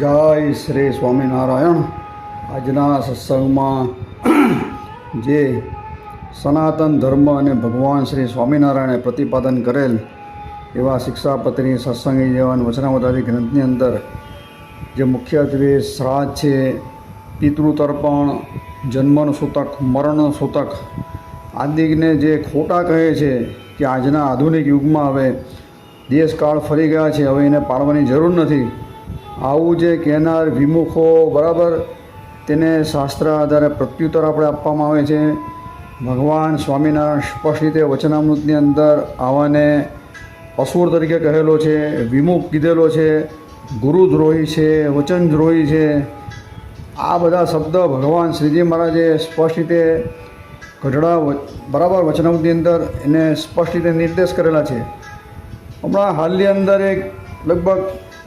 જય શ્રી સ્વામિનારાયણ. આજના સત્સંગમાં જે સનાતન ધર્મ અને ભગવાન શ્રી સ્વામિનારાયણે પ્રતિપાદન કરેલ એવા શિક્ષાપત્રી સત્સંગી જીવન વચનાવતારી ગ્રંથની અંદર જે મુખ્યત્વે શ્રાદ્ધ છે, પિતૃતર્પણ, જન્મનું સૂતક, મરણનું સૂતક, આદિને જે ખોટા કહે છે કે આજના આધુનિક યુગમાં હવે દેશકાળ ફરી ગયા છે, હવે એને પાડવાની જરૂર નથી. આવું જે કહેનાર વિમુખો, બરાબર? તેને શાસ્ત્ર આધારે પ્રત્યુત્તર આપણે આપવામાં આવે છે. ભગવાન સ્વામિનારાયણ સ્પષ્ટ રીતે વચનામૃતની અંદર આવાને અસુર તરીકે કહેલો છે, વિમુખ કીધેલો છે, ગુરુદ્રોહી છે, વચનદ્રોહી છે. આ બધા શબ્દ ભગવાન શ્રીજી મહારાજે સ્પષ્ટ રીતે ગઢડા બરાબર વચનામૃતની અંદર એને સ્પષ્ટ રીતે નિર્દેશ કરેલા છે. હમણાં હાલની અંદર એક લગભગ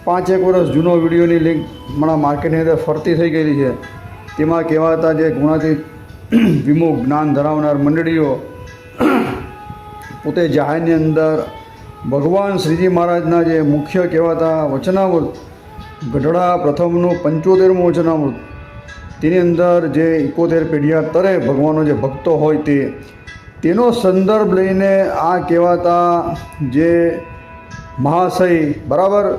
પાંચ એક વર્ષ જૂનો વિડીયોની લિંક હમણાં માર્કેટની અંદર ફરતી થઈ ગયેલી છે. તેમાં કહેવાતા જે ગુણાથી વિમુખ જ્ઞાન ધરાવનાર મંડળીઓ, પોતે જાહેરની અંદર ભગવાન શ્રીજી મહારાજના જે મુખ્ય કહેવાતા વચનામૃત, ગઢડા પ્રથમનું પંચોતેરમું વચનામૃત, તેની અંદર જે ઇકોતેર પેઢીયા તરે ભગવાનનો જે ભક્તો હોય તે, તેનો સંદર્ભ લઈને આ કહેવાતા જે મહાશય, બરાબર?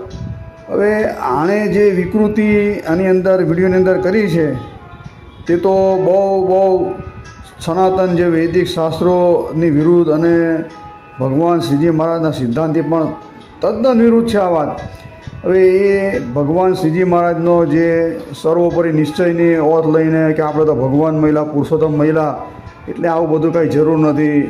હવે આણે જે વિકૃતિ આની અંદર, વિડીયોની અંદર કરી છે, તે તો બહુ બહુ સનાતન જે વૈદિક શાસ્ત્રોની વિરુદ્ધ અને ભગવાન શ્રીજી મહારાજના સિદ્ધાંતથી પણ તદ્દન વિરુદ્ધ છે આ વાત. હવે એ ભગવાન શ્રીજી મહારાજનો જે સર્વોપરી નિશ્ચયની ઓથ લઈને કે આપણે તો ભગવાન મહિલા, પુરુષોત્તમ મહિલા, એટલે આવું બધું કાંઈ જરૂર નથી.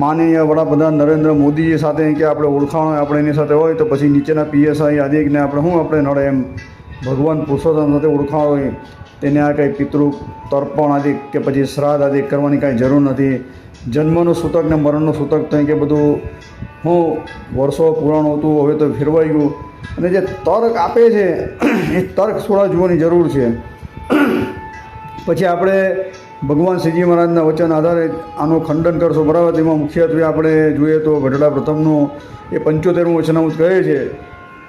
માનનીય વડાપ્રધાન નરેન્દ્ર મોદીજી સાથે કે આપણે ઓળખાણ આપણે એની સાથે હોય તો પછી નીચેના પીએસઆઈ આદિકને આપણે શું આપણે નડે એમ ભગવાન પુરુષોત્તમ સાથે ઓળખાણ હોય, તેને આ કંઈ પિતૃ તર્પણ આદિ કે પછી શ્રાદ્ધ આદિ કરવાની કાંઈ જરૂર નથી. જન્મનું સૂતક ને મરણનું સૂતક થઈ કે બધું હું વર્ષો પુરાણું હતું, હવે તો ફેરવાઈ ગયું. અને જે તર્ક આપે છે, એ તર્ક થોડા જોવાની જરૂર છે. પછી આપણે ભગવાન શ્રીજી મહારાજના વચન આધારે આનું ખંડન કરશો બરાબર તેમાં મુખ્યત્વે આપણે જોઈએ તો ગઢડા પ્રથમનું એ પંચોતેરમું વચનામૃત કહે છે.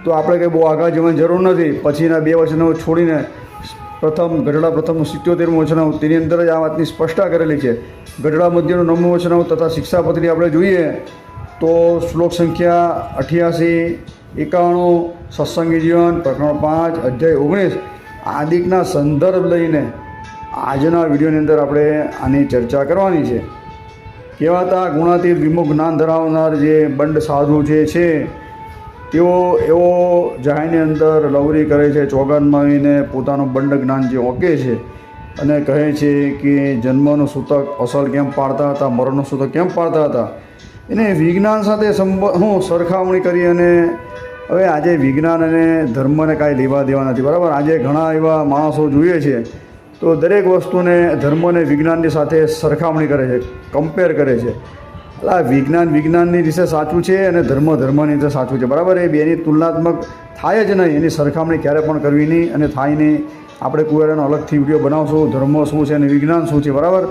તો આપણે કંઈ બહુ આગળ જવાની જરૂર નથી. પછીના બે વચનામૃત છોડીને પ્રથમ ગઢડા પ્રથમનું સિત્યોતેરમું વચનામૃત, તેની અંદર જ આ વાતની સ્પષ્ટતા કરેલી છે. ગઢડા મધ્યનું નવમું વચનામૃત તથા શિક્ષાપત્રી આપણે જોઈએ તો શ્લોક સંખ્યા અઠ્યાસી, એકાણું, સત્સંગી જીવન, પ્રકરણ પાંચ, અધ્યાય ઓગણીસ, આદિકના સંદર્ભ લઈને આજના વિડીયોની અંદર આપણે આની ચર્ચા કરવાની છે. કહેવાતા ગુણાતીત વિમુખ જ્ઞાન ધરાવનાર જે બંડ સાધુ જે છે, તેઓ એવો જાહેરની અંદર લવરી કરે છે, ચોગાનમાં આવીને પોતાનું બંડ જ્ઞાન જે ઓકે છે અને કહે છે કે જન્મનું સૂતક અસલ કેમ પાડતા હતા, મરણનું સૂતક કેમ પાડતા હતા? એને વિજ્ઞાન સાથે સંબ, હું સરખામણી કરી અને હવે આજે વિજ્ઞાન અને ધર્મને કાંઈ લેવા દેવા નથી. બરાબર? આજે ઘણા એવા માણસો જોઈએ છે તો દરેક વસ્તુને ધર્મ અને વિજ્ઞાનની સાથે સરખામણી કરે છે કમ્પેર કરે છે. એટલે આ વિજ્ઞાન વિજ્ઞાનની રીતે સાચું છે અને ધર્મ ધર્મની રીતે સાચું છે. બરાબર, એ બેની તુલનાત્મક થાય જ નહીં. એની સરખામણી ક્યારે પણ કરવી નહીં અને થાય નહીં. આપણે કુવેરાનો અલગથી વીડિયો બનાવશું, ધર્મ શું છે અને વિજ્ઞાન શું છે, બરાબર?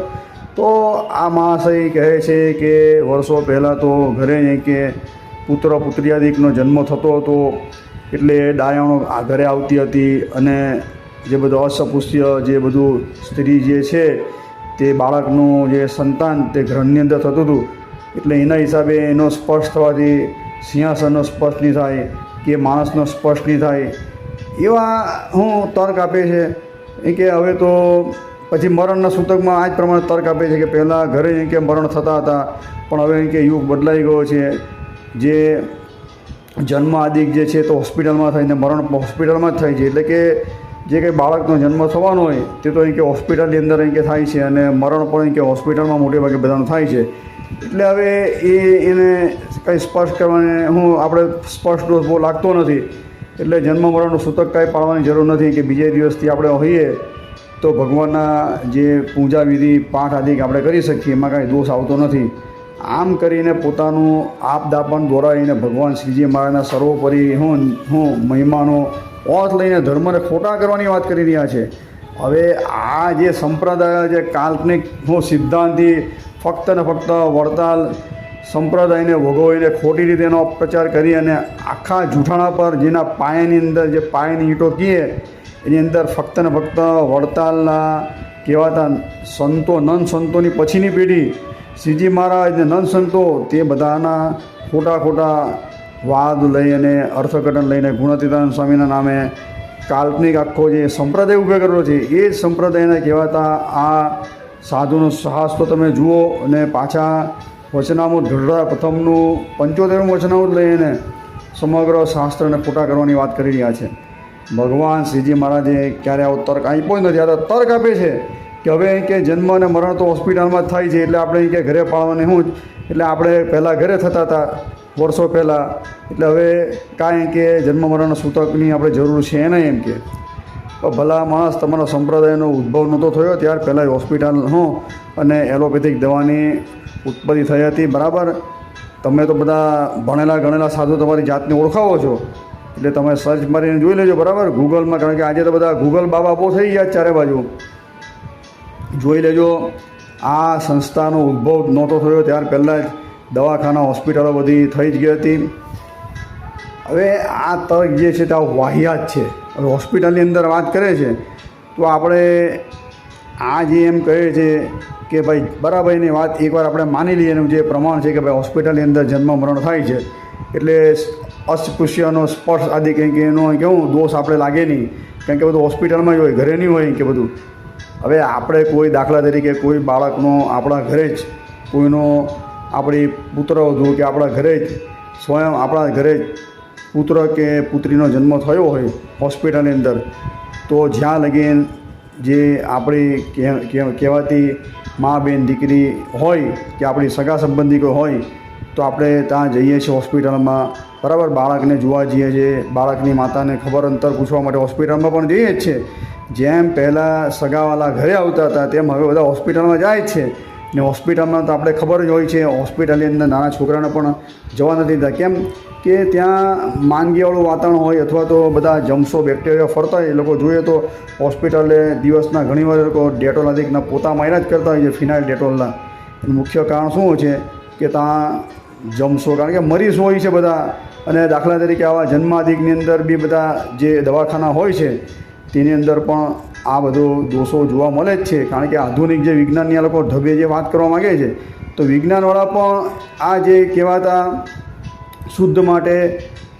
તો આ મહાશય કહે છે કે વર્ષો પહેલાં તો ઘરે કે પુત્ર પુત્રિયાદિકનો જન્મ થતો હતો. એટલે ડાયણો ઘરે આવતી હતી અને જે બધું અસપુષ્ય, જે બધું સ્ત્રી જે છે, તે બાળકનું જે સંતાન તે ઘરની અંદર થતું હતું. એટલે એના હિસાબે એનો સ્પર્શ થવાથી, સિંહાસનનો સ્પર્શ નહીં થાય, કે માણસનો સ્પર્શ નહીં થાય. એવા હું તર્ક આપે છે. કે હવે તો પછી મરણના સૂતકમાં આ જ પ્રમાણે તર્ક આપે છે કે પહેલાં ઘરે એમ કે મરણ થતા હતા, પણ હવે એમ કે યુગ બદલાઈ ગયો છે. જે જન્મ આદિક જે છે તો હોસ્પિટલમાં થઈને મરણ હોસ્પિટલમાં જ થાય છે. એટલે કે જે કંઈ બાળકનો જન્મ થવાનો હોય તે તો અહીં કે હોસ્પિટલની અંદર અહીં કે થાય છે અને મરણ પણ અહીં કે હોસ્પિટલમાં મોટે ભાગે બધાનું થાય છે. એટલે હવે એ એને કંઈ સ્પર્શ કરવાને હું આપણે સ્પર્શ ડોઝ બહુ લાગતો નથી. એટલે જન્મ મરણનું સૂતક કાંઈ પાડવાની જરૂર નથી કે બીજે દિવસથી આપણે હોઈએ તો ભગવાનના જે પૂજા વિધિ, પાઠ આદિ આપણે કરી શકીએ, એમાં કાંઈ દોષ આવતો નથી. આમ કરીને પોતાનું આપદાપણ દોરાવીને ભગવાન શ્રીજી મહારાજના સર્વોપરી હું હું મહિમાનો ઓથ લઈને ધર્મને ખોટા કરવાની વાત કરી રહ્યા છે. હવે આ જે સંપ્રદાય જે કાલ્પનિક હું સિદ્ધાંતિ, ફક્ત ને ફક્ત વડતાલ સંપ્રદાયને ભોગવીને ખોટી રીતે એનો પ્રચાર કરી અને આખા જૂઠાણા પર જેના પાયાની અંદર, જે પાયાની ઈંટો કીએ, એની અંદર ફક્ત ને ફક્ત વડતાલના કહેવાતા સંતો નન સંતોની પછીની પેઢી, શ્રીજી મહારાજ ને નંદ સંતો તે બધાના ખોટા ખોટા વાદ લઈ અને અર્થઘટન લઈને ગુણાતીતાનંદ સ્વામીના નામે કાલ્પનિક આખો જે સંપ્રદાય ઊભો કરેલો છે, એ સંપ્રદાયને કહેવાતા આ સાધુનો સાહસ તો તમે જુઓ અને પાછા વચનામૃત ગઢડા પ્રથમનું પંચોતેરમું વચનામૃત લઈને સમગ્ર શાસ્ત્રને ખોટા કરવાની વાત કરી રહ્યા છે. ભગવાન શ્રીજી મહારાજે ક્યારે આવો તર્ક આપ્યો જ નથી આ તર્ક આપે છે કે હવે કે જન્મ અને મરણ તો હોસ્પિટલમાં થાય છે, એટલે આપણે કે ઘરે પાડવાની હું એટલે આપણે પહેલાં ઘરે થતા હતા વર્ષો પહેલાં. એટલે હવે કાંઈ કે જન્મ મરણ સૂતકની આપણે જરૂર છે નહીં એમ કે. ભલા માણસ તમારા સંપ્રદાયનો ઉદ્ભવ નહોતો થયો, ત્યાર પહેલાં હોસ્પિટલ, હો, અને એલોપેથિક દવાની ઉત્પત્તિ થઈ હતી, બરાબર? તમે તો બધા ભણેલા ગણેલા સાધુ તમારી જાતને ઓળખાવો છો. એટલે તમે સર્ચ મારીને જોઈ લેજો, બરાબર? ગૂગલમાં, કારણ કે આજે તો બધા ગૂગલ બાબા બહુ થઈ ગયા ચારે બાજુ. જોઈ લેજો, આ સંસ્થાનો ઉદ્ભવ નહોતો થયો, ત્યાર પહેલાં જ દવાખાના, હોસ્પિટલો બધી થઈ જ ગઈ હતી. હવે આ તર્ક જે છે તે વાહિયાત છે. હવે હોસ્પિટલની અંદર વાત કરે છે, તો આપણે આ જે એમ કહે છે કે ભાઈ, બરાબર એની વાત એકવાર આપણે માની લઈએ એનું જે પ્રમાણ છે કે ભાઈ હોસ્પિટલની અંદર જન્મ મરણ થાય છે. એટલે અસ્પૃશ્યનો સ્પર્શ આદિ કંઈક એનો કેવું દોષ આપણે લાગે નહીં. કારણ કે બધું હોસ્પિટલમાં જ હોય, ઘરે નહીં હોય કે બધું. હવે આપણે કોઈ દાખલા તરીકે કોઈ બાળકનો આપણા ઘરે જ કોઈનો આપણી પુત્ર વધુ કે આપણા ઘરે જ, સ્વયં આપણા ઘરે જ પુત્ર કે પુત્રીનો જન્મ થયો હોય હોસ્પિટલની અંદર, તો જ્યાં લગીન જે આપણી કહેવાતી મા બેન દીકરી હોય કે આપણી સગા સંબંધી કોઈ હોય, તો આપણે ત્યાં જઈએ છીએ હોસ્પિટલમાં. બરાબર, બાળકને જોવા જઈએ છીએ. બાળકની માતાને ખબર, અંતર પૂછવા માટે હોસ્પિટલમાં પણ જઈએ જ છે જેમ પહેલાં સગાવાલા ઘરે આવતા હતા, તેમ હવે બધા હોસ્પિટલમાં જાય છે. ને હોસ્પિટલમાં તો આપણે ખબર જ હોય છે, હોસ્પિટલની અંદર નાના છોકરાને પણ જવા નથી દેતા. કેમ કે ત્યાં માંદગીવાળું વાતાવરણ હોય અથવા તો બધા જમશો બેક્ટેરિયા ફરતા હોય, એ લોકો જોઈએ તો હોસ્પિટલે દિવસના ઘણીવાર લોકો ડેટોલ અધિકના પોતા માયરા જ કરતા હોય છે, ફિનાઇલ ડેટોલના. મુખ્ય કારણ શું છે કે ત્યાં જમશો કારણ કે મરીઝ હોય છે બધા. અને દાખલા તરીકે આવા જન્માધિકની અંદર બી બધા જે દવાખાના હોય છે, તેની અંદર પણ આ બધો દોષો જોવા મળે જ છે. કારણ કે આધુનિક જે વિજ્ઞાનની આ લોકો ઢબે જે વાત કરવા માગે છે, તો વિજ્ઞાનવાળા પણ આ જે કહેવાતા શુદ્ધ માટે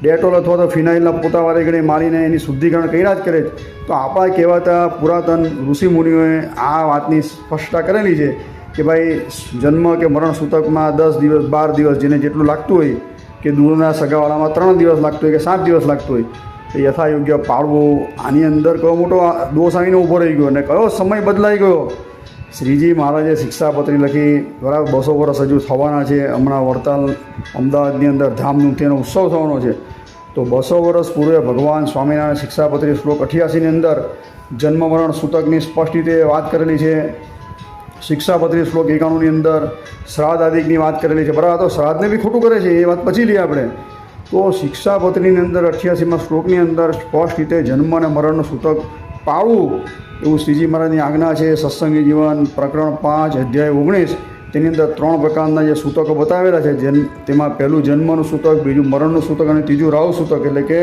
ડેટોલ અથવા તો ફિનાઇલના પોતા વારે મારીને એની શુદ્ધિકરણ કર્યા જ કરે છે. તો આપણા કહેવાતા પુરાતન ઋષિમુનિઓએ આ વાતની સ્પષ્ટતા કરેલી છે કે ભાઈ, જન્મ કે મરણ સૂતકમાં દસ દિવસ, બાર દિવસ જેને જેટલું લાગતું હોય, કે દૂરના સગાવાળામાં ત્રણ દિવસ લાગતું હોય કે સાત દિવસ લાગતું હોય યથાયોગ્ય પાળવું આની અંદર કયો મોટો દોષ આવીને ઊભો રહી ગયો અને કયો સમય બદલાઈ ગયો? શ્રીજી મહારાજે શિક્ષાપત્રી લખી, બરાબર, બસો વર્ષ હજુ થવાના છે, હમણાં વડતાલ અમદાવાદની અંદર ધામનું તેનો ઉત્સવ થવાનો છે. તો બસો વર્ષ પૂર્વે ભગવાન સ્વામિનારાયણ શિક્ષાપત્રી શ્લોક અઠ્યાસીની અંદર જન્મ મરણ સૂતકની સ્પષ્ટ રીતે વાત કરેલી છે. શિક્ષાપત્રી શ્લોક એકાણુંની અંદર શ્રાદ્ધ આદિકની વાત કરેલી છે. બરાબર તો શ્રાદ્ધને બી ખોટું કરે છે, એ વાત પછી લઈએ આપણે. તો શિક્ષાપત્રીની અંદર, અઠ્યાસીમાં શ્લોકની અંદર સ્પષ્ટ રીતે જન્મ અને મરણનું સૂતક પાળવું એવું શ્રીજી મહારાજની આજ્ઞા છે. સત્સંગી જીવન પ્રકરણ પાંચ, અધ્યાય ઓગણીસ, તેની અંદર ત્રણ પ્રકારના જે સૂતકો બતાવેલા છે. જેમ તેમાં પહેલું જન્મનું સૂતક, બીજું મરણનું સૂતક અને ત્રીજું રાહુ સૂતક. એટલે કે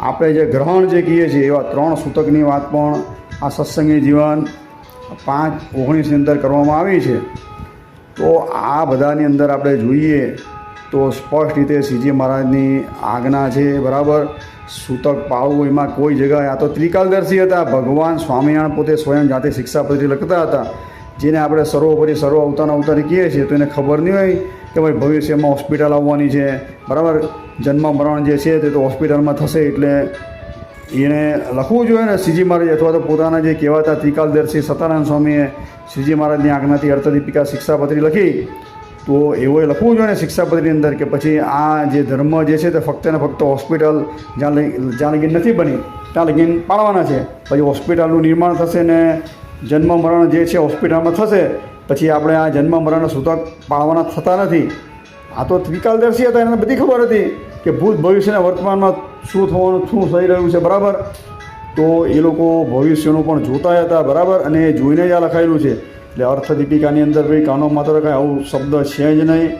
આપણે જે ગ્રહણ જે કહીએ છીએ, એવા ત્રણ સૂતકની વાત પણ આ સત્સંગી જીવન પાંચ, ઓગણીસની અંદર કરવામાં આવી છે. તો આ બધાની અંદર આપણે જોઈએ તો સ્પષ્ટ રીતે શ્રીજી મહારાજની આજ્ઞા છે, બરાબર? સૂતક પાળવું એમાં કોઈ જગ્યાએ. આ તો ત્રિકાલદર્શી હતા. ભગવાન સ્વામિનારાયણ પોતે સ્વયં જાતે શિક્ષાપત્રી લખતા હતા. જેને આપણે સર્વોપરી સર્વ અવતાર અવતારી કહીએ છીએ, તો એને ખબર નહીં હોય કે ભાઈ ભવિષ્યમાં હોસ્પિટલ આવવાની છે. બરાબર? જન્મ મરણ જે છે તે તો હોસ્પિટલમાં થશે એટલે એણે લખવું જોઈએ ને શ્રીજી મહારાજ, અથવા તો પોતાના જે કહેવાતા ત્રિકાલદર્શી સતાનંદ સ્વામીએ શ્રીજી મહારાજની આજ્ઞાથી અર્થદીપિકા શિક્ષાપત્રી લખી. તો એવોએ લખવું જોઈએ ને શિક્ષાપત્રીની અંદર કે પછી આ જે ધર્મ જે છે તે ફક્ત ને ફક્ત હોસ્પિટલ જ્યાં જ્યાં લગીન નથી બની, ત્યાં લગીન પાડવાના છે. પછી હોસ્પિટલનું નિર્માણ થશે ને જન્મ મરણ જે છે હોસ્પિટલમાં થશે, પછી આપણે આ જન્મ મરણના સૂતક પાળવાના થતા નથી. આ તો ત્રિકાલદર્શી હતા, એને બધી ખબર હતી કે ભૂત ભવિષ્યના વર્તમાનમાં શું થવાનું, શું થઈ રહ્યું છે, બરાબર? તો એ લોકો ભવિષ્યનું પણ જોતા હતા, બરાબર? અને એ જોઈને જ આ લખાયેલું છે. એટલે અર્થદીપિકાની અંદર ભાઈ કાનો માત્ર કાંઈ આવું શબ્દ છે જ નહીં.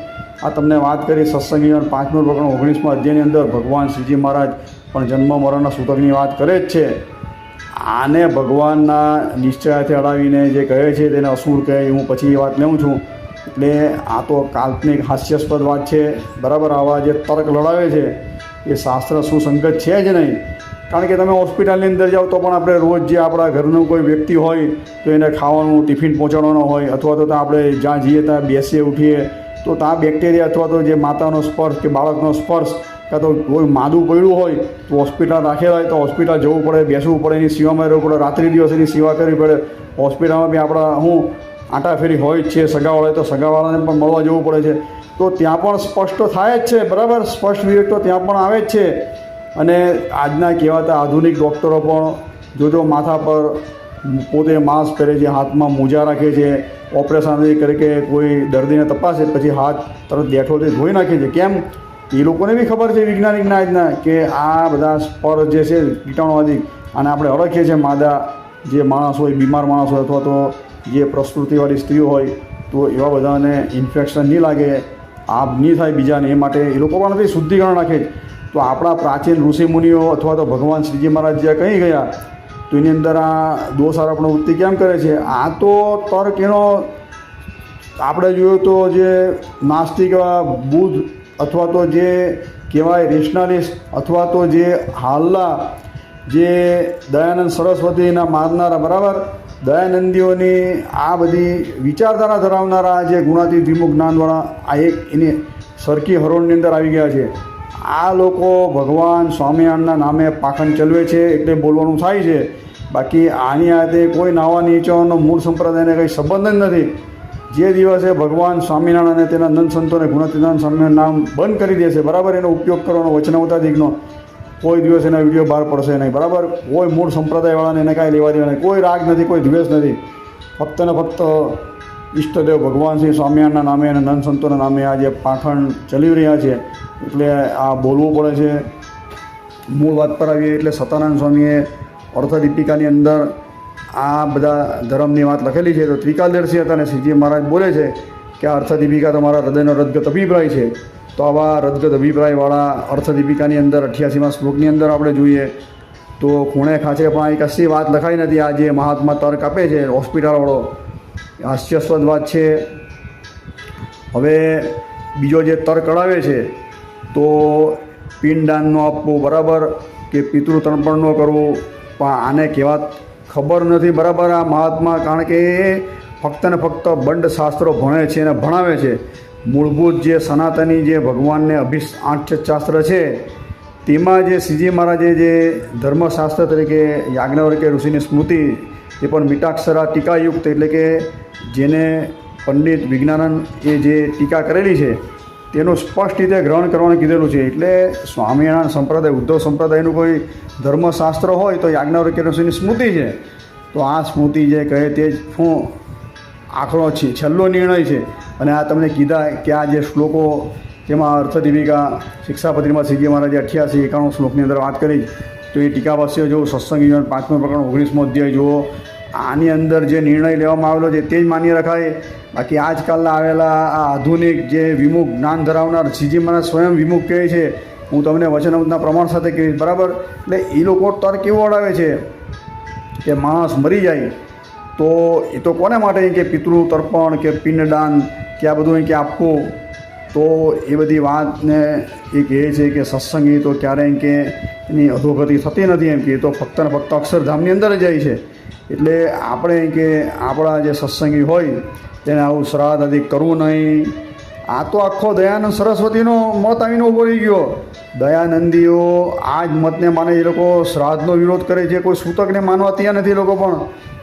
આ તમને વાત કરી સત્સંગી પાંચમું પ્રકરણ ઓગણીસમાં અધ્યાયની અંદર ભગવાન શ્રીજી મહારાજ પણ જન્મ મરણના સૂતકની વાત કરે જ છે. આને ભગવાનના નિશ્ચયાથી અડાવીને જે કહે છે તેને અસુર કહે હું પછી એ વાત લઉં છું. એટલે આ તો કાલ્પનિક હાસ્યાસ્પદ વાત છે. બરાબર આવા જે તર્ક લડાવે છે, એ શાસ્ત્ર સુસંગત છે જ નહીં. કારણ કે તમે હોસ્પિટલની અંદર જાઓ તો પણ આપણે રોજ જે આપણા ઘરનું કોઈ વ્યક્તિ હોય તો એને ખાવાનું, ટિફિન પહોંચાડવાનો હોય અથવા તો ત્યાં આપણે જ્યાં જઈએ ત્યાં બેસીએ, ઉઠીએ, તો ત્યાં બેક્ટેરિયા અથવા તો જે માતાનો સ્પર્શ કે બાળકનો સ્પર્શ કાં તો કોઈ માદું પડ્યું હોય તો હોસ્પિટલ રાખેલા હોય તો હોસ્પિટલ જવું પડે, બેસવું પડે, એની સેવામાં રહેવું પડે, રાત્રિ દિવસ એની સેવા કરવી પડે. હોસ્પિટલમાં બી આપણા હું આંટાફેરી હોય જ છે, સગાવાળા તો સગાવાળાને પણ મળવા જવું પડે છે. તો ત્યાં પણ સ્પષ્ટ થાય જ છે, બરાબર? સ્પષ્ટ વિવેક તો ત્યાં પણ આવે જ છે. અને આજના કહેવાતા આધુનિક ડૉક્ટરો પણ જોજો માથા પર પોતે માસ્ક પહેરે છે, હાથમાં મોજા રાખે છે, ઓપરેશન કરે કે કોઈ દર્દીને તપાસે, પછી હાથ તરત બેઠોથી ધોઈ નાખે છે, કેમ એ લોકોને બી ખબર છે વૈજ્ઞાનિકના આજના કે આ બધા સ્પર જે છે, કીટાણુવાદી અને આપણે ઓળખીએ છીએ, માદા જે માણસ હોય, બીમાર માણસ હોય, અથવા તો જે પ્રસ્તુતિવાળી સ્ત્રી હોય, તો એવા બધાને ઇન્ફેક્શન નહીં લાગે, આપ નહીં થાય બીજાને, એ માટે એ લોકો પણ શુદ્ધિકરણ રાખે છે. તો આપણા પ્રાચીન ઋષિમુનિઓ અથવા તો ભગવાન શ્રીજી મહારાજ જ્યાં કહી ગયા, તો એની અંદર આ દોષ આરોપણ વૃત્તિ કેમ કરે છે? આ તો તર્ક એનો આપણે જોયું તો જે નાસ્તિક બુદ્ધ અથવા તો જે કહેવાય રેશનાલિસ્ટ અથવા તો જે હાલના જે દયાનંદ સરસ્વતીના મારનારા બરાબર, દયાનંદીઓની આ બધી વિચારધારા ધરાવનારા જે ગુણાતી વિમુખ જ્ઞાનવાળા, આ એક એની સરખી હરોળની અંદર આવી ગયા છે. આ લોકો ભગવાન સ્વામિનારાયણના નામે પાખંડ ચલવે છે, એટલે બોલવાનું થાય છે. બાકી આની હાથે કોઈ નાવા નીચવાનો મૂળ સંપ્રદાયને કંઈ સંબંધ જ નથી. જે દિવસે ભગવાન સ્વામિનારાયણ અને તેના નંદ સંતોને ગુણતીનારાયણ સ્વામિનારાયણ નામ બંધ કરી દેશે, બરાબર એનો ઉપયોગ કરવાનો વચનાવતાધિકનો કોઈ દિવસ એના વીડિયો બહાર પડશે નહીં, બરાબર? કોઈ મૂળ સંપ્રદાયવાળાને એને કાંઈ લેવા દેવા નહીં, કોઈ રાગ નથી, કોઈ દ્વેષ નથી. ફક્ત ને ફક્ત ઈષ્ટદેવ ભગવાન શ્રી સ્વામિયાના નામે અને નંદ સંતોના નામે આ જે પાખંડ ચલી રહ્યા છે. એટલે આ બોલવું પડે છે. મૂળ વાત પર આવીએ એટલે સતાનંદ સ્વામીએ અર્થદીપિકાની અંદર આ બધા ધર્મની વાત લખેલી છે. તો ત્રિકાલદર્શી હતા અને શ્રીજી મહારાજ બોલે છે કે આ અર્થદીપિકા તમારા હૃદયનો રદગત અભિપ્રાય છે. તો આવા રદગત અભિપ્રાયવાળા અર્થદીપિકાની અંદર અઠ્યાસીમાં શ્લોકની અંદર આપણે જોઈએ તો ખૂણે ખાંચે પણ એ કશી વાત લખાઈ નથી. આ જે મહાત્મા તર્ક આપે છે હોસ્પિટલવાળો હાસ્યાસ્પદ વાત છે. હવે બીજો જે તર્ક કઢાવે છે, તો પિંડદાન ન આપવું બરાબર કે પિતૃ તર્પણ ન કરવું? પણ આને કહેવા ખબર નથી બરાબર આ મહાત્મા, કારણ કે એ ફક્ત ને ફક્ત બંડ શાસ્ત્રો ભણે છે અને ભણાવે છે. મૂળભૂત જે સનાતની જે ભગવાનને અભિષ શાસ્ત્ર છે, તેમાં જે શ્રીજી મહારાજે જે ધર્મશાસ્ત્ર તરીકે યાજ્ઞવર્કે ઋષિની સ્મૃતિ, એ પણ મિટાક્ષરા ટીકાયુક્ત એટલે કે જેને પંડિત વિજ્ઞાનંદ એ જે ટીકા કરેલી છે, તેનું સ્પષ્ટ રીતે ગ્રહણ કરવાનું કીધેલું છે. એટલે સ્વામિનારાયણ સંપ્રદાય, ઉદ્ધવ સંપ્રદાયનું કોઈ ધર્મશાસ્ત્ર હોય તો યાજ્ઞવલ્ક્ય ઋષિની સ્મૃતિ છે. તો આ સ્મૃતિ જે કહે તે જ શું આખરો છે, છેલ્લો નિર્ણય છે. અને આ તમને કીધા કે આ જે શ્લોકો જેમાં અર્થદીપિકા શિક્ષાપત્રીમાં શ્રીજી મહારાજે અઠ્યાસી, એકાણું શ્લોકની અંદર વાત કરી. તો એ ટીકાવાસીઓ જો સત્સંગ યુવાન પાંચમો પ્રકરણ, ઓગણીસમો અધ્યાય જુઓ. આની અંદર જે નિર્ણય લેવામાં આવેલો છે તે જ માન્ય રખાય. બાકી આજકાલના આવેલા આ આધુનિક જે વિમુખ જ્ઞાન ધરાવનાર શ્રીજી મહારાજ સ્વયં વિમુખ કહે છે, હું તમને વચનામૃતના પ્રમાણ સાથે કહીશ, બરાબર? એટલે એ લોકો તર્ક કેવો અડાવે છે? કે માણસ મરી જાય, તો એ તો કોને માટે કે પિતૃ તર્પણ, કે પિંડદાન, કે આ બધું કે આપવું? તો એ બધી વાતને એ કહે છે કે સત્સંગી તો ક્યારેય કે એની અધોગતિ થતી નથી એમ કે તો ફક્ત ફક્ત અક્ષરધામની અંદર જ જાય છે. એટલે આપણે કે આપણા જે સત્સંગી હોય, તેને આવું શ્રાદ્ધ આદિ કરવું નહીં. આ તો આખો દયાનંદ સરસ્વતીનો મત આવીને ઊભો રહી ગયો. દયાનંદીઓ આ જ મતને માને એ લોકો શ્રાદ્ધનો વિરોધ કરે છે, કોઈ સૂતકને માનવા ત્યાં નથી લોકો પણ.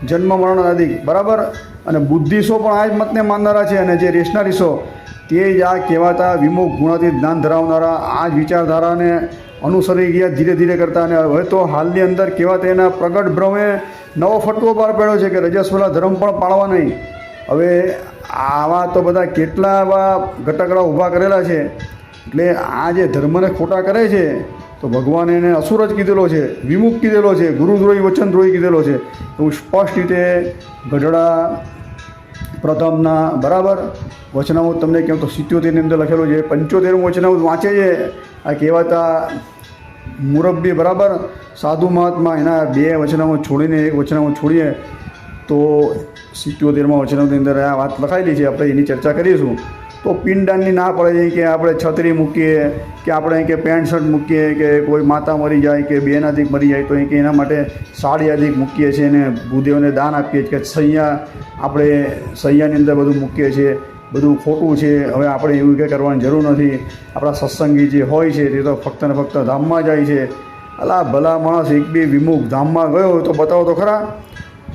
જન્મ, મરણ આદિ, બરાબર? અને બુદ્ધિશો પણ આ જ મતને માનનારા છે અને જે રેશનારીશો તે જ આ કહેવાતા વિમુખ ગુણાથી જ્ઞાન ધરાવનારા આ જ વિચારધારાને અનુસરી ગયા ધીરે ધીરે કરતા. અને હવે તો હાલની અંદર કહેવાતા એના પ્રગટ ભ્રમે નવો ફટકો બહાર પડ્યો છે કે રજસ્વના ધર્મ પણ પાળવા નહીં. હવે આવા તો બધા કેટલા આવા ઘટકડા ઊભા કરેલા છે. એટલે આ જે ધર્મને ખોટા કરે છે, તો ભગવાને એને અસુર જ કીધેલો છે, વિમુખ કીધેલો છે, ગુરુદ્રોહી વચનદ્રોહી કીધેલો છે. એવું સ્પષ્ટ રીતે ગઢડા પ્રથમના બરાબર વચનામૃત તમને કેમ તો સિત્યોતેરની અંદર લખેલું છે, પંચોતેરમું વચનામૃત વાંચે છે. આ કહેવાતા મુરબ્બી, બરાબર? સાધુ મહાત્મા, એના બે વચનામૃત છોડીને, એક વચનામાં છોડીએ, તો સિત્યોતેરમાં વચનામની અંદર આ વાત લખાયેલી છે, આપણે એની ચર્ચા કરીશું. તો પિંડદાનની ના પડે છે કે આપણે છત્રી મૂકીએ, કે આપણે કે પેન્ટ શર્ટ મૂકીએ, કે કોઈ માતા મરી જાય, કે બેન અધિક મરી જાય, તો કે એના માટે સાડી અધિક મૂકીએ છીએ અને ભૂદેવને દાન આપીએ છીએ, કે સૈયા આપણે સૈયાની અંદર બધું મૂકીએ છીએ. બધું ખોટું છે, હવે આપણે એવું કંઈ કરવાની જરૂર નથી. આપણા સત્સંગી જે હોય છે, તે તો ફક્ત ને ફક્ત ધામમાં જાય છે. અલા, ભલા માણસ એક બે વિમુખ ધામમાં ગયો હોય તો બતાવો તો ખરા.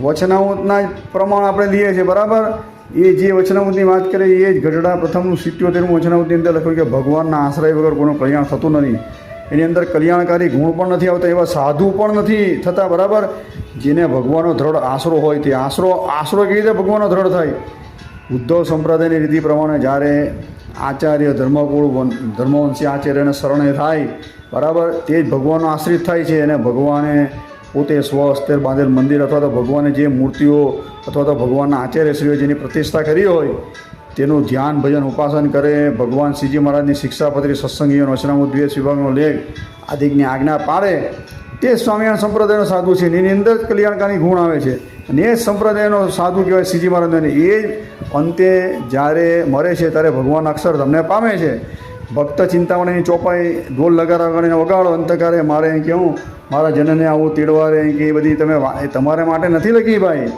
વચનામૃતના જ પ્રમાણ આપણે લઈએ છીએ, બરાબર? એ જે વચનામૃતની વાત કરીએ એ જ ગઢડા પ્રથમનું સિત્યોતેરમું વચનામૃતની અંદર લખ્યું કે ભગવાનના આશ્રય વગર કોઈનું કલ્યાણ થતું નથી. એની અંદર કલ્યાણકારી ગુણ પણ નથી આવતા, એવા સાધુ પણ નથી થતા, બરાબર? જેને ભગવાનનો દ્રઢ આશરો હોય, તે આશરો આશરો કેવી રીતે ભગવાનનો દ્રઢ થાય? ઉદ્ધવ સંપ્રદાયની રીતિ પ્રમાણે જ્યારે આચાર્ય ધર્મકુળ ધર્મવંશી આચાર્યને શરણે થાય, બરાબર, તે જ ભગવાનનો આશ્રિત થાય છે અને ભગવાને પોતે સ્વહસ્તે બાંધેલ મંદિર અથવા તો ભગવાને જે મૂર્તિઓ અથવા તો ભગવાનના આચાર્યશ્રીઓ જેની પ્રતિષ્ઠા કરી હોય, તેનું ધ્યાન, ભજન, ઉપાસન કરે, ભગવાન શ્રીજી મહારાજની શિક્ષાપત્રી સત્સંગીઓ વચનામૃત દ્વેષ વિભાગનો લેખ આદિકની આજ્ઞા પાડે તે સ્વામિનારાયણ સંપ્રદાયનો સાધુ છે. એની અંદર જ કલ્યાણકારી ગુણ આવે છે. અને એ સંપ્રદાયનો સાધુ કહેવાય સીજી મહારાજને. એ અંતે જ્યારે મરે છે ત્યારે ભગવાન અક્ષર તમને પામે છે. ભક્ત ચિંતામણીની ચોપાઈ ઢોલ લગારા કરીને વગાડો અંતકારે મારે અહીં કેવું? મારા જનને આવું તેડવા રે કે એ બધી તમે તમારે માટે નથી લખી ભાઈ.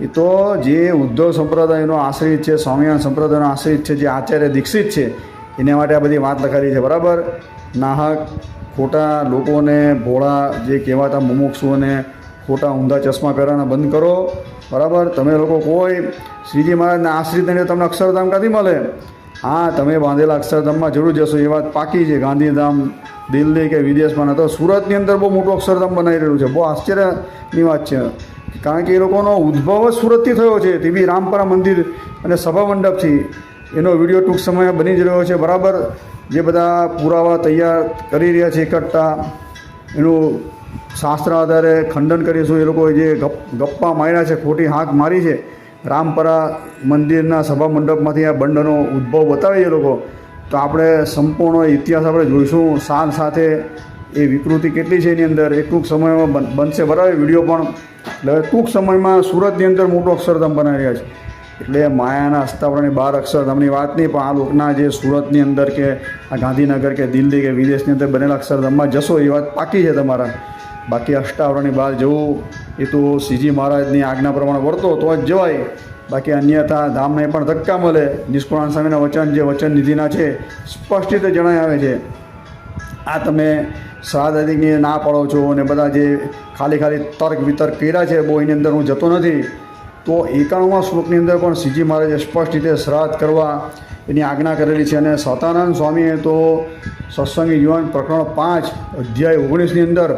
એ તો જે ઉદ્ધવ સંપ્રદાયનો આશ્રિત છે, સ્વામિનારાયણ સંપ્રદાયનો આશ્રિત છે, જે આચાર્ય દીક્ષિત છે, એના માટે આ બધી વાત લખાવી છે. બરાબર? નાહક, ખોટા લોકોને ભોળા જે કહેવાતા મુમુક્ષુઓને ખોટા ઊંધા ચશ્મા પહેરવાના બંધ કરો. બરાબર? તમે લોકો કોઈ શ્રીજી મહારાજના આશ્રિત નહીં તમને અક્ષરધામ ક્યાંથી મળે? હા, તમે બાંધેલા અક્ષરધામમાં જરૂર જશો. એ વાત પાકી છે. ગાંધીધામ, દિલ્હી કે વિદેશમાં તો સુરતની અંદર બહુ મોટું અક્ષરધામ બનાવી રહ્યું છે. બહુ આશ્ચર્યની વાત છે. કારણ કે એ લોકોનો ઉદ્ભવ જ સુરતથી થયો છે. તે બી રામપરા મંદિર અને સભા મંડપથી. એનો વીડિયો ટૂંક સમયમાં બની જ રહ્યો છે. બરાબર? જે બધા પુરાવા તૈયાર કરી રહ્યા છે એકઠા. એનું શાસ્ત્ર આધારે ખંડન કરીશું. એ લોકોએ જે ગપ, ગપ્પા માર્યા છે, ખોટી હાંક મારી છે, રામપરા મંદિરના સભા મંડપમાંથી આ બંડનો ઉદ્ભવ બતાવે એ લોકો. તો આપણે સંપૂર્ણ ઇતિહાસ આપણે જોઈશું. સાલ સાથે એ વિકૃતિ કેટલી છે એની અંદર? એ ટૂંક સમયમાં બનશે. બરાબર? વીડિયો પણ. એટલે ટૂંક સમયમાં સુરતની અંદર મોટો અક્ષરધામ બનાવી રહ્યા છે. એટલે માયાના અસ્તાવરણની બાર અક્ષરધામની વાત નહીં, પણ આ લોકના જે સુરતની અંદર કે આ ગાંધીનગર કે દિલ્હી કે વિદેશની અંદર બનેલા અક્ષરધામમાં જશો એ વાત પાકી છે તમારા. બાકી અષ્ટાવરણની બહાર જવું એ તો શ્રીજી મહારાજની આજ્ઞા પ્રમાણે વર્તો, તો જ જવાય. બાકી અન્યથા ધામને પણ ધક્કા મળે. નિષ્કુળાન સ્વામીના વચન જે વચન નિધિના છે, સ્પષ્ટ રીતે જણાય આવે છે. આ તમે શ્રાદ્ધિકને ના પાડો છો અને બધા જે ખાલી ખાલી તર્ક વિતર્ક કર્યા છે, બહુ એની અંદર હું જતો નથી. તો એકાણુંમાં શ્લોકની અંદર પણ શ્રીજી મહારાજે સ્પષ્ટ રીતે શ્રાદ્ધ કરવા એની આજ્ઞા કરેલી છે અને સતાનંદ સ્વામીએ તો સત્સંગી યુવાન પ્રકરણ પાંચ, અધ્યાય ઓગણીસની અંદર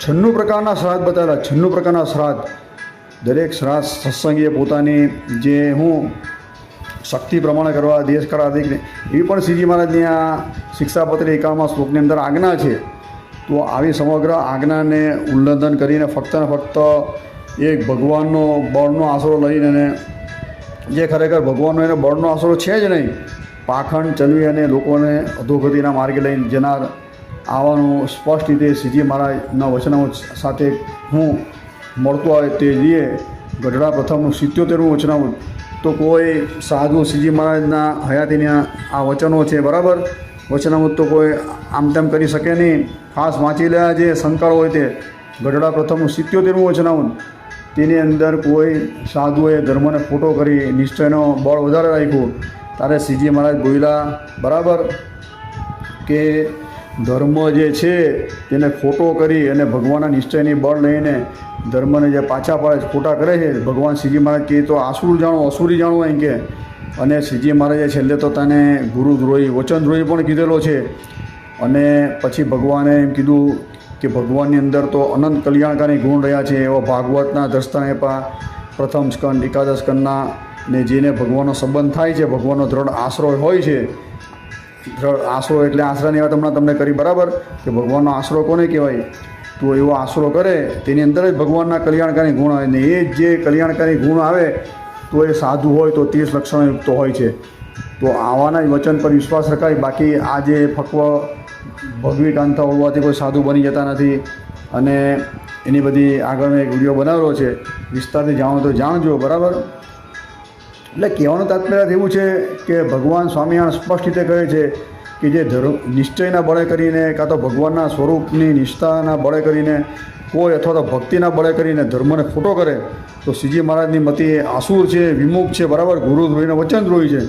છન્નું પ્રકારના શ્રાદ્ધ બતાવેલા છન્નું પ્રકારના શ્રાદ્ધ. દરેક શ્રાદ્ધ સત્સંગીએ પોતાની જે હું શક્તિ પ્રમાણે કરવા, દેશ કરા દીકને એવી પણ શ્રીજી મહારાજની આ શિક્ષાપત્ર એકાવનમાં શ્લોકની અંદર આજ્ઞા છે. તો આવી સમગ્ર આજ્ઞાને ઉલ્લંઘન કરીને ફક્ત ને ફક્ત એક ભગવાનનો બળનો આશરો લઈને એને જે ખરેખર ભગવાનનો એને બળનો આશરો છે જ નહીં, પાખંડ ચલવી અને લોકોને અધોગતિના માર્ગે લઈને જનાર આવવાનું સ્પષ્ટ રીતે શ્રીજી મહારાજના વચનો સાથે હું મળતો આવે તે લીએ. ગઢડા પ્રથમનું સિત્યોતેરમું વચનામૃત તો કોઈ સાધુ શ્રીજી મહારાજના હયાતીના આ વચનો છે, બરાબર? વચનામૃત તો કોઈ આમ તેમ કરી શકે નહીં. ખાસ વાંચી લેવા જે શંકર હોય તે. ગઢડા પ્રથમનું સિત્યોતેરમું વચનામૃત તેની અંદર કોઈ સાધુએ ધર્મને ખોટો કરી, નિશ્ચયનો બળ વધારે રાખ્યું. ત્યારે શ્રીજી મહારાજ બોલ્યા, બરાબર? કે ધર્મ જે છે તેને ખોટો કરી અને ભગવાનના નિશ્ચયની બળ લઈને ધર્મને જે પાછા પાડે ખોટા કરે છે, ભગવાન શ્રીજી મહારાજ કહે તો આસુર જાણો, અસુરી જાણો એમ કે. અને શ્રીજી મહારાજે છેલ્લે તો તને ગુરુદ્રોહી, વચનદ્રોહી પણ કીધેલો છે. અને પછી ભગવાને એમ કીધું કે ભગવાનની અંદર તો અનંત કલ્યાણકારી ગુણ રહ્યા છે, એવા ભાગવતના દસ્તાને પા પ્રથમ સ્કંદ, એકાદશ સ્કંદના ને જેને ભગવાનનો સંબંધ થાય છે, ભગવાનનો દ્રઢ આશ્રય હોય છે આશરો એટલે આશરાની વાત હમણાં તમને કરી બરાબર? કે ભગવાનનો આશરો કોને કહેવાય? તો એવો આશરો કરે, તેની અંદર જ ભગવાનના કલ્યાણકારી ગુણ આવે ને એ જે કલ્યાણકારી ગુણ આવે, તો એ સાધુ હોય તો ત્રીસ લક્ષણયુક્ત હોય છે. તો આવાના જ વચન પર વિશ્વાસ રખાય, બાકી આ જે ફક્વ ભગવી કાંતા હોવાથી કોઈ સાધુ બની જતા નથી. અને એની બધી આગળ મેં એક વીડિયો બનાવેલો છે, વિસ્તારથી જાણો તો જાણજો, બરાબર? એટલે કહેવાનું તાત્પર્ય એવું છે કે ભગવાન સ્વામિનારાયણ સ્પષ્ટ રીતે કહે છે કે જે ધર્મ નિશ્ચયના બળે કરીને કાં તો ભગવાનના સ્વરૂપની નિષ્ઠાના બળે કરીને કોઈ અથવા તો ભક્તિના બળે કરીને ધર્મને ખોટો કરે, તો શ્રીજી મહારાજની મતે આસુર છે, વિમુખ છે, બરાબર? ગુરુ ધ્રોહીને વચન દ્રોહી છે.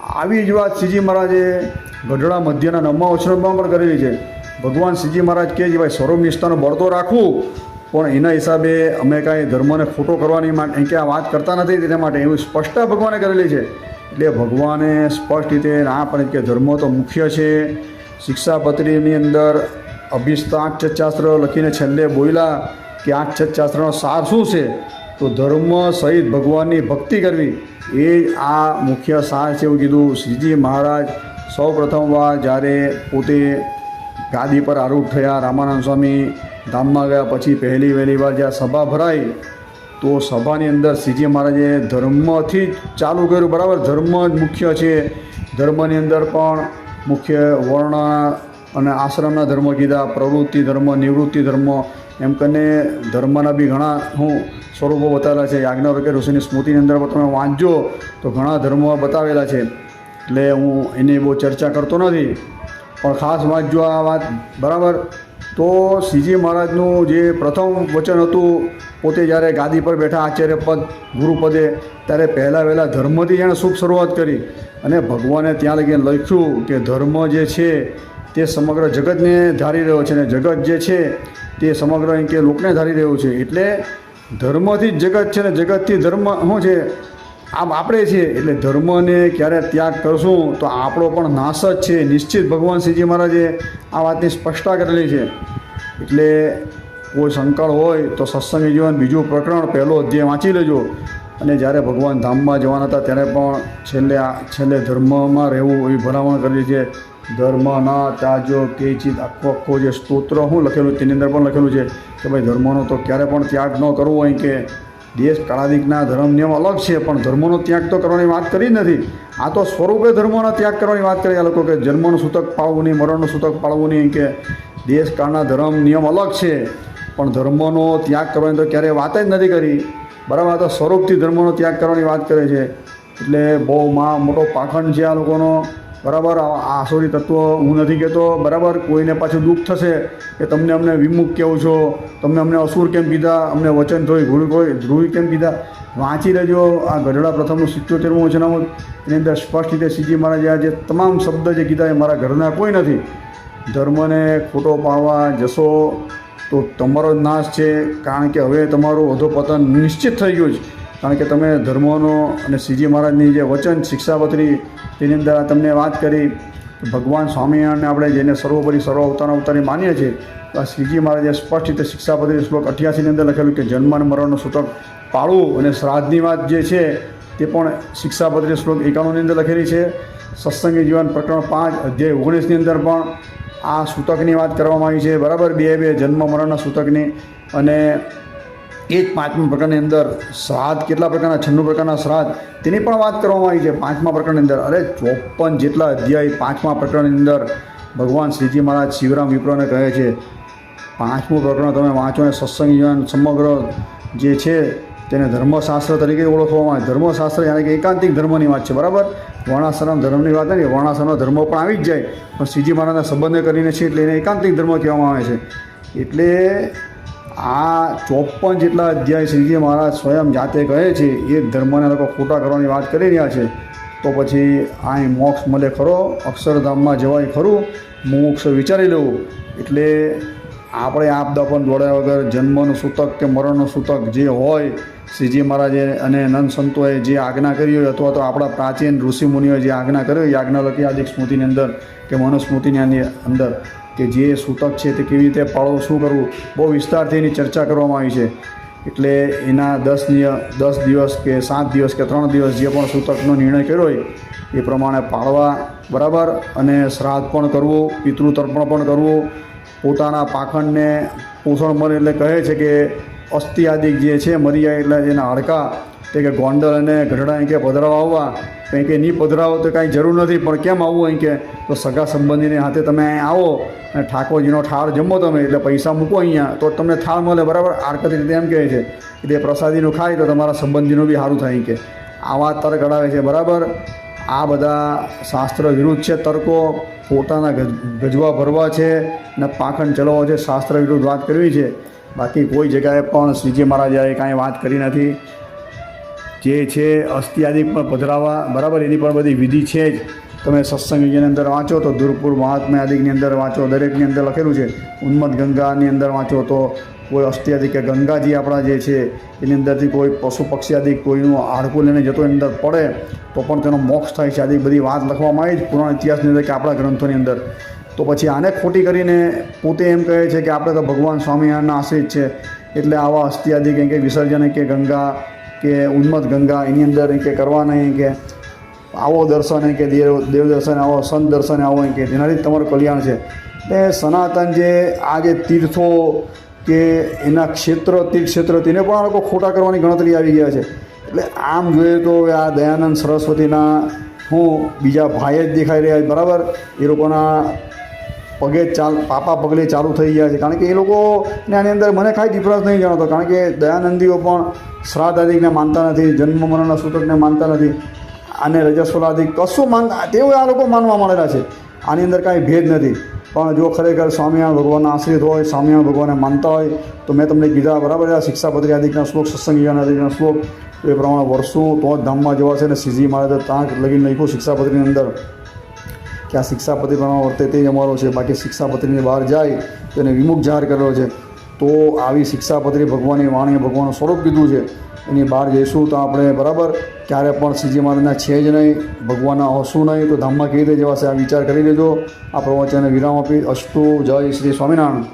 આવી જ વાત શ્રીજી મહારાજે ગઢડા મધ્યના નવમા વચનમાં પણ કરેલી છે. ભગવાન શ્રીજી મહારાજ કહે છે, ભાઈ, સ્વરૂપ નિષ્ઠાનો બળ રાખવું. પણ એના હિસાબે અમે કાંઈ ધર્મને ખોટો કરવાની માટે કે આ વાત કરતા નથી તેના માટે એવું સ્પષ્ટતા ભગવાને કરેલી છે. એટલે ભગવાને સ્પષ્ટ રીતે ના પણ કે ધર્મ તો મુખ્ય છે. શિક્ષાપત્રીની અંદર અભિસ્ત આઠ શાસ્ત્ર લખીને છેલ્લે બોલ્યા કે આઠ શાસ્ત્રનો સાર શું છે? તો ધર્મ સહિત ભગવાનની ભક્તિ કરવી. એ જ આ મુખ્ય સાર છે એવું કીધું. શ્રીજી મહારાજ સૌ પ્રથમવાર જ્યારે પોતે ગાદી પર આરૂઢ થયા, રામાનંદ સ્વામી ધામમાં ગયા પછી પહેલી વહેલી વાર જ્યાં સભા ભરાઈ, તો સભાની અંદર શ્રીજી મહારાજે ધર્મથી જ ચાલુ કર્યું. બરાબર, ધર્મ જ મુખ્ય છે. ધર્મની અંદર પણ મુખ્ય વર્ણ અને આશ્રમના ધર્મ કીધા પ્રવૃત્તિ ધર્મ, નિવૃત્તિ ધર્મ, એમ કરીને ધર્મના બી ઘણા હું સ્વરૂપો બતાવેલા છે. યાજ્ઞવલ્ક્ય ઋષિની સ્મૃતિની અંદર તમે વાંચજો, તો ઘણા ધર્મો બતાવેલા છે. એટલે હું એની બહુ ચર્ચા કરતો નથી. પણ ખાસ વાંચજો આ વાત બરાબર, તો શ્રીજી મહારાજનું જે પ્રથમ વચન હતું, પોતે જ્યારે ગાદી પર બેઠા આચાર્ય પદ ગુરુપદે ત્યારે પહેલાં વહેલા ધર્મથી એણે શુભ શરૂઆત કરી અને ભગવાને ત્યાં લગીને લખ્યું કે ધર્મ જે છે તે સમગ્ર જગતને ધારી રહ્યો છે અને જગત જે છે તે સમગ્ર કે લોકને ધારી રહ્યું છે. એટલે ધર્મથી જ જગત છે ને જગતથી ધર્મ શું છે? આમ આપણે છીએ એટલે ધર્મને ક્યારે ત્યાગ કરશું તો આપણો પણ નાશ જ છે. નિશ્ચિત ભગવાન શ્રીજી મહારાજે આ વાતની સ્પષ્ટતા કરેલી છે. એટલે કોઈ સંકળ હોય તો સત્સંગી જીવન બીજું પ્રકરણ પહેલો અધ્યાય વાંચી લેજો. અને જ્યારે ભગવાન ધામમાં જવાના હતા ત્યારે પણ છેલ્લે આ છેલ્લે ધર્મમાં રહેવું એવી ભલામણ કરેલી છે. ધર્મ ના ત્યાજો ચીજ આખો આખો જે સ્તોત્ર હું લખેલું તેની અંદર પણ લખેલું છે કે ભાઈ ધર્મનો તો ક્યારે પણ ત્યાગ ન કરવો હોય કે દેશ કાળાદિકના ધર્મ નિયમ અલગ છે, પણ ધર્મનો ત્યાગ તો કરવાની વાત કરી નથી. આ તો સ્વરૂપે ધર્મોનો ત્યાગ કરવાની વાત કરી. આ લોકો કે જન્મનું સૂતક પાળવું નહીં, મરણનું સૂતક પાળવું નહીં, કે દેશ કાળના ધર્મ નિયમ અલગ છે, પણ ધર્મનો ત્યાગ કરવાની તો ક્યારેય વાત જ નથી કરી. બરાબર તો સ્વરૂપથી ધર્મનો ત્યાગ કરવાની વાત કરે છે. એટલે બહુ મા, મોટો પાખંડ છે આ લોકોનો. બરાબર, આ આસોરી તત્વો હું નથી કહેતો. બરાબર, કોઈને પાછું દુઃખ થશે કે તમને અમને વિમુખ કેવું છો? તમને અમને અસુર કેમ કીધા? અમને વચન થોડી ગુરુ કોઈ ધ્રુવી કેમ કીધા? વાંચી લેજો. આ ગઢડા પ્રથમનું સિત્યોતેરમું વચનામું એની અંદર સ્પષ્ટ રીતે શ્રીજી મહારાજે આ જે તમામ શબ્દ જે કીધા એ મારા ઘરના કોઈ નથી. ધર્મને ખોટો પાડવા જશો તો તમારો જ નાશ છે. કારણ કે હવે તમારું અધોપતન નિશ્ચિત થઈ ગયું છે. કારણ કે તમે ધર્મોનો અને શ્રીજી મહારાજની જે વચન, શિક્ષાપત્રી તેની અંદર તમને વાત કરી, ભગવાન સ્વામિનારાયણને આપણે જેને સર્વોપરી સર્વ અવતાર અવતારી માનીએ છીએ આ શ્રીજી મહારાજે સ્પષ્ટ રીતે શિક્ષાપત્રી શ્લોક અઠ્યાસીની અંદર લખેલું કે જન્મ અને મરણનું સૂતક પાળવું અને શ્રાદ્ધની વાત જે છે તે પણ શિક્ષાપત્રી શ્લોક એકાણુંની અંદર લખેલી છે. સત્સંગી જીવન પ્રકરણ પાંચ, અધ્યાય ઓગણીસની અંદર પણ આ સૂતકની વાત કરવામાં આવી છે. બરાબર બે બે જન્મ મરણના સૂતકની અને એ જ પાંચમા પ્રકારની અંદર શ્રાદ્ધ, કેટલા પ્રકારના, છન્નું પ્રકારના શ્રાદ્ધ, તેની પણ વાત કરવામાં આવી છે પાંચમા પ્રકરણની અંદર. અરે, ચોપન જેટલા અધ્યાય પાંચમા પ્રકરણની અંદર ભગવાન શ્રીજી મહારાજ શિવરામ વિપ્રોને કહે છે, પાંચમું પ્રકરણ તમે વાંચો અને સત્સંગ જીવન સમગ્ર જે છે તેને ધર્મશાસ્ત્ર તરીકે ઓળખવામાં આવે. ધર્મશાસ્ત્ર યાની કે એકાંતિક ધર્મની વાત છે, બરાબર? વર્ણાશ્રમ ધર્મની વાત નહીં વર્ણાશ્રમનો ધર્મ પણ આવી જ જાય. પણ શ્રીજી મહારાજના સંબંધે કરીને છે એટલે એને એકાંતિક ધર્મ કહેવામાં આવે છે. એટલે આ ચોપન જેટલા અધ્યાય શ્રીજી મહારાજ સ્વયં જાતે કહે છે, એ ધર્મને લોકો ખોટા કરવાની વાત કરી રહ્યા છે. તો પછી અહીં મોક્ષ મળે ખરો, અક્ષરધામમાં જવાય ખરું મોક્ષ વિચારી લેવું. એટલે આપણે આપદા પણ દોડ્યા વગર જન્મનું સૂતક કે મરણનું સૂતક જે હોય, શ્રીજી મહારાજે અને નંદ સંતોએ જે આજ્ઞા કરી હોય, અથવા તો આપણા પ્રાચીન ઋષિમુનિઓએ જે આજ્ઞા કરી હોય એ આજ્ઞા લખી આજે સ્મૃતિની અંદર કે મનુસ્મૃતિની અંદર કે જે સૂતક છે તે કેવી રીતે પાળો, શું કરવું, બહુ વિસ્તારથી એની ચર્ચા કરવામાં આવી છે. એટલે એના દસ દસ દિવસ કે સાત દિવસ કે ત્રણ દિવસ જે પણ સૂતકનો નિર્ણય કર્યો હોય, એ પ્રમાણે પાળવા બરાબર અને શ્રાદ્ધ પણ કરવું, પિતૃતર્પણ પણ કરવું. પોતાના પાખંડને પોષણ મળે એટલે કહે છે કે અસ્થિ આદિક જે છે મરી જાય એટલે એના હાડકાં તે કે ગોંડલ અને ગઢડા અહીં કે પધરાવા આવવા. તો અહીં કે નહીં પધરાવો તો કાંઈ જરૂર નથી, પણ કેમ આવવું અહીં કે? તો સગા સંબંધીને હાથે તમે અહીં આવો અને ઠાકોરજીનો ઠાર જમો તમે, એટલે પૈસા મૂકો અહીંયા. તો તમને થાળ મળે, બરાબર? આરકતી રીતે એમ કહે છે કે તે પ્રસાદીનું ખાય તો તમારા સંબંધીનું બી સારું થાય કે. આવા તર્ક અડાવે છે, બરાબર? આ બધા શાસ્ત્ર વિરુદ્ધ છે તર્કો, પોતાના ગજવા ભરવા છે અને પાખંડ ચલાવવા છે, શાસ્ત્ર વિરુદ્ધ વાત કરવી છે. બાકી કોઈ જગ્યાએ પણ શ્રીજી મહારાજાએ કાંઈ વાત કરી નથી. જે છે અસ્થિયાદિક પણ પધરાવા, બરાબર? એની પણ બધી વિધિ છે જ. તમે સત્સંગની અંદર વાંચો તો દુરપુર મહાત્મા આદિની અંદર વાંચો, દરેકની અંદર લખેલું છે ઉન્મત ગંગાની અંદર વાંચો તો કોઈ અસ્થિયાદિ કે ગંગાજી આપણા જે છે, એની અંદરથી કોઈ પશુ પક્ષી આદિ કોઈનું હાડકું લઈને જતો એની અંદર પડે, તો પણ તેનો મોક્ષ થાય છે. આદિ બધી વાત લખવામાં આવી જ, પુરાણ ઇતિહાસની અંદર કે આપણા ગ્રંથોની અંદર. તો પછી આને ખોટી કરીને પોતે એમ કહે છે કે આપણે તો ભગવાન સ્વામિનારાયણના આશ્રિત છે, એટલે આવા અસ્થિયાદિ કે વિસર્જન કે ગંગા કે ઉન્મત ગંગા, એની અંદર કે કરવા નહીં કે આવો દર્શન કે, દેવ દેવ આવો, સંત દર્શન આવો કે તેનાથી તમારું કલ્યાણ છે. એટલે સનાતન જે આ જે તીર્થો કે એના ક્ષેત્ર તીર્થ ક્ષેત્ર તેને પણ આ લોકો ખોટા કરવાની ગણતરી આવી ગયા છે. એટલે આમ જોઈએ તો આ દયાનંદ સરસ્વતીના હું બીજા ભાઈ જ દેખાઈ રહ્યા બરાબર? એ લોકોના પગે ચાલ, પાપા પગલે ચાલુ થઈ ગયા છે. કારણ કે એ લોકોને આની અંદર મને કાંઈ ડિફરન્સ નહીં જણાતો. કારણ કે દયાનંદીઓ પણ શ્રાદ્ધ આદિકને માનતા નથી, જન્મ મરણના સૂતકને માનતા નથી આને રજસ્વલાદિક કશું માનતા તેઓ આ લોકો માનવા મળેલા છે. આની અંદર કાંઈ ભેદ નથી. પણ જો ખરેખર સ્વામિનારાયણ ભગવાનના આશ્રિત હોય, સ્વામિનારાયણ ભગવાનને માનતા હોય, તો મેં તમને કીધા બરાબર આ શિક્ષાપત્રી આદિકના શ્લોક સત્સંગ આદિકના શ્લોક એ પ્રમાણે વર્ષો તો જ ધામમાં જવાશે અને સીજી મારે ત્યાં લગીને લખ્યું શિક્ષાપત્રીની અંદર. કે આ શિક્ષાપતિ પ્રમાણે વર્તે તે અમારો છે, બાકી શિક્ષાપત્રીની બહાર જાય, તો એને વિમુખ જાહેર કરેલો છે. તો આવી શિક્ષાપત્રી ભગવાનની વાણી ભગવાનનું સ્વરૂપ કીધું છે. એની બહાર જઈશું તો આપણે બરાબર ક્યારે પણ શ્રીજી મહારાજના છે જ નહીં ભગવાનના હસું નહીં, તો ધામમાં કેવી રીતે જવાશે? આ વિચાર કરી લેજો. આ પ્રવચનને વિરામ આપી અસ્તુ જય શ્રી સ્વામિનારાયણ.